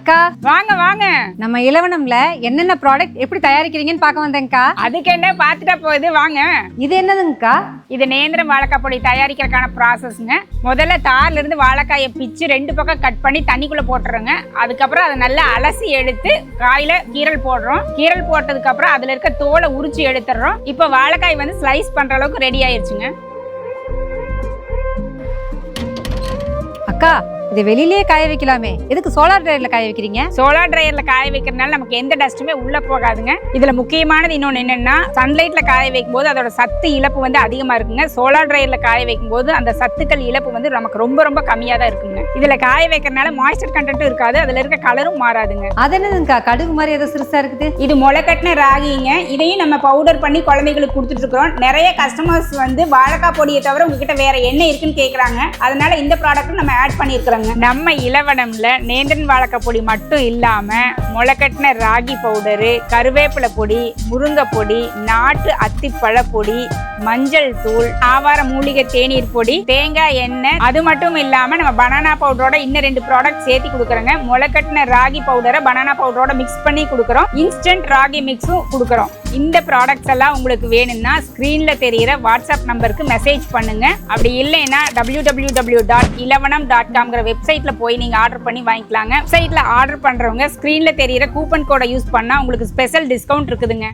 அக்கா. வாங்க வாங்க. நம்ம இலவனம்ல என்னென்ன ப்ராடக்ட் எப்படி தயாரிக்கிறீங்கன்னு பார்க்க வந்தேங்க்கா அதுக்கு என்ன பார்த்துட்டா போகுது? வாங்க. இது என்னதுங்கக்கா? இது நேந்திரம் வாழைக்காய் பொடி தயாரிக்கிறதுக்கான ப்ராசஸ்ங்க முதல்ல தார்ல இருந்து வாழைக்காயை பிச்சு ரெண்டு பக்கம் கட் பண்ணி தண்ணிக்குள்ள போட்டுறோங்க அதுக்கப்புறம் அதை நல்லா அலசி எடுத்து காயில கீரல் போடுறோம். கீரல் போட்டதுக்கு அப்புறம் அதுல இருக்க தோலை உரிச்சு எடுத்துடுறோம். இப்போ வாழைக்காய் வந்து ஸ்லைஸ் பண்ற அளவுக்கு ரெடி ஆயிருச்சுங்க. அக்கா இது வெளியிலேயே காய வைக்கலாமே. எதுக்கு சோலார் ட்ரையர்ல காய வைக்கிறீங்க? சோலார் ட்ரையர்ல காய வைக்கிறதுனால நமக்கு எந்த டஸ்ட்டுமே உள்ள போகாதுங்க. இதுல முக்கியமானது இன்னொன்று என்னன்னா சன்லைட்ல காய வைக்கும் போது அதோட சத்து இழப்பு வந்து அதிகமா இருக்குங்க. சோலார் ட்ரையர்ல காய வைக்கும் போது அந்த சத்துக்கள் இழப்பு வந்து நமக்கு ரொம்ப ரொம்ப கம்மியா தான் இருக்குங்க. இதுல காய வைக்கிறதுனால மாய்ஸ்சர் கண்டென்ட்டும் இருக்காது. அதுல இருக்க கலரும் மாறாதுங்க. அது என்னதுங்கக்கா? கடுகு மாதிரி ஏதோ சிறுசா இருக்குது. இது முளைக்கட்டின ராகிங்க. இதையும் நம்ம பவுடர் பண்ணி குழந்தைகளுக்கு கொடுத்துட்டு இருக்கிறோம். நிறைய கஸ்டமர்ஸ் வந்து வாழைக்காய் பொடியை தவிர உங்ககிட்ட வேற என்ன இருக்குன்னு கேக்குறாங்க. அதனால இந்த ப்ராடக்ட்டும் நம்ம ஆட் பண்ணியிருக்கிறோங்க நம்ம இலவனம்ல நேந்திரன் வாழைக்காய் பொடி மட்டும் இல்லாம முளைக்கட்டின ராகி பவுடரு கருவேப்பிலை பொடி முருங்கை பொடி நாட்டு அத்திப்பழ பொடி மஞ்சள் தூள் ஆவார மூலிகை தேநீர் பொடி தேங்காய் எண்ணெய். அது மட்டும் இல்லாம நம்ம பனானா பவுடரோட இன்னும் ரெண்டு ப்ராடக்ட் சேர்த்து கொடுக்குறோங்க. முளைக்கட்டின ராகி பவுடரை பனானா பவுடரோட மிக்ஸ் பண்ணி கொடுக்குறோம். இன்ஸ்டன்ட் ராகி மிக்ஸும் கொடுக்குறோம். இந்த ப்ராடக்ட்ஸ் எல்லாம் உங்களுக்கு வேணும்னா ஸ்க்ரீனில் தெரிகிற வாட்ஸ்அப் நம்பருக்கு மெசேஜ் பண்ணுங்க. அப்படி இல்லைன்னா W W W dot Ilavanam dot காம்ங்கிற வெப்சைட்ல போய் நீங்க ஆர்டர் பண்ணி வாங்கிக்கலாங்க. வெப்சைட்ல ஆர்டர் பண்றவங்க ஸ்க்ரீன்ல தெரியிற கூப்பன் கோடை யூஸ் பண்ணா உங்களுக்கு ஸ்பெஷல் டிஸ்கவுண்ட் இருக்குதுங்க.